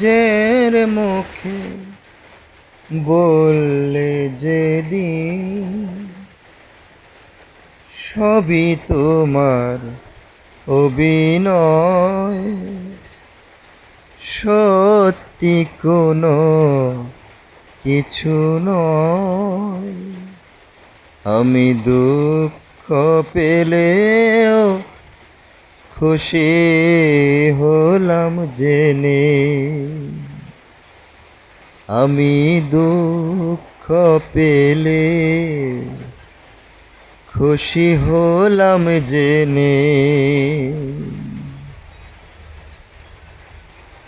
জের মুখে বললে যেদিন সবই তোমার অভিনয়। সত্যি কোনো কিছু নয়। আমি দুঃখ পেলেও খুশি হলাম জেনে। আমি দুঃখ পেলে খুশি হলাম জেনে।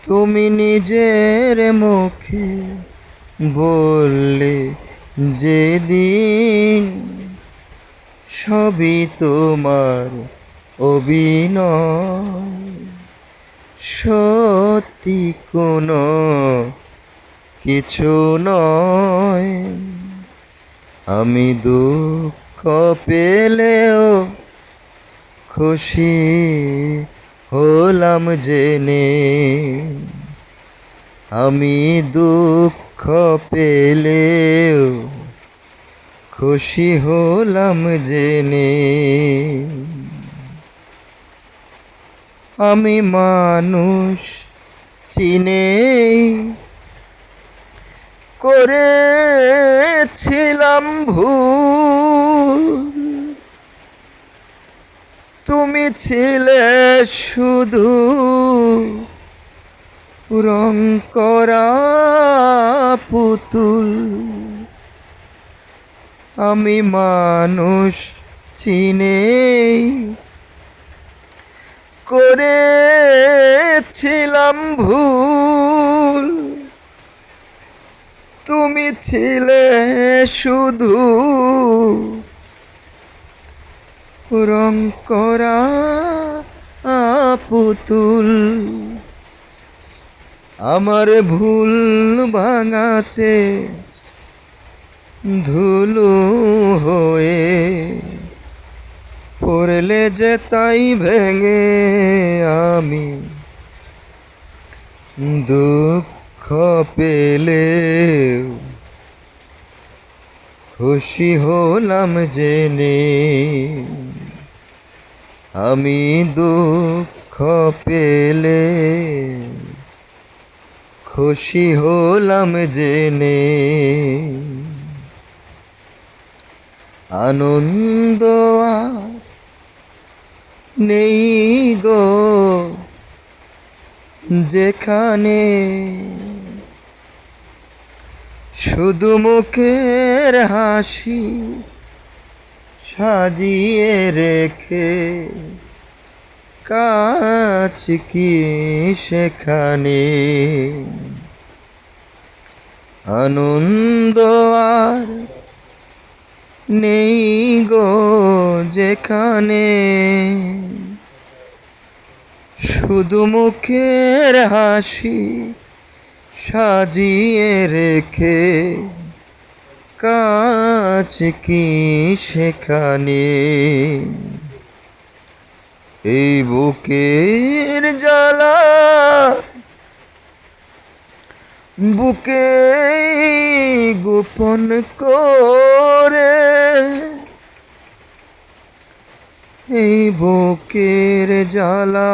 তুমি নিজের মুখে বললে যেদিন সবই তোমার অভিনয় সত্যি কোনো কিছু নয়। আমি দুঃখ পেলেও খুশি হলাম জেনে। আমি দুঃখ পেলেও খুশি হলাম জেনে। আমি মানুষ চিনে করেছিলাম ভুল। তুমি ছিলে শুধু রং করা পুতুল। আমি মানুষ চিনেই করেছিলাম ভুল। তুমি ছিলে শুধু রং করা পুতুল। আমার ভুল ভাঙাতে ধুলো হয়ে পড়লে যে তাই ভেঙে আমি দুঃখ পেলে খুশি হলাম জেনে আমি দুঃখ পেলে খুশি হলাম জেনে আনন্দ নেই গো যেখানে। শুধু মুখের হাসি সাজিয়ে রেখে কাজ কি সেখানে? আনন্দ আর নেই গো যেখানে। শুধু মুখের হাসি সাজিয়ে রেখে কাজ কি সেখানে? এই বুকের জ্বালা বুকে গোপন করে এই বুকের জ্বালা,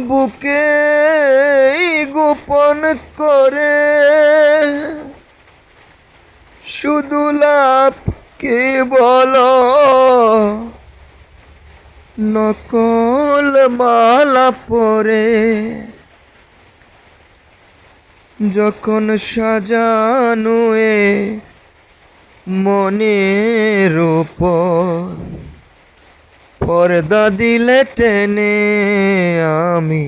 বুকে গোপন করে শুধু লাভ কে বলো, নকল মালা পরে যখন সাজানো এ মনের উপর পর্দা দিলে টেনে আমি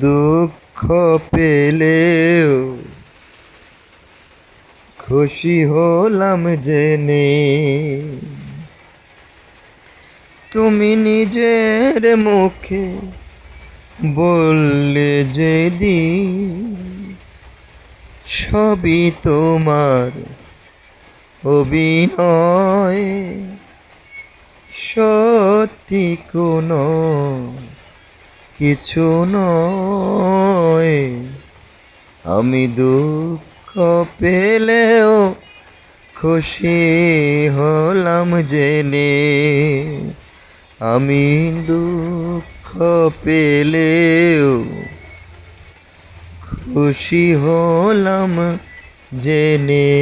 দুঃখ পেলেও খুশি হলাম জেনে। তুমি নিজের মুখে বললে যেদিন সবই তোমার অভিনয়, সত্যি কোনো কিছু নয়। আমি দুঃখ পেলেও খুশি হলাম জেনে, আমি দুঃখ পেলেও খুশি হলাম জেনে।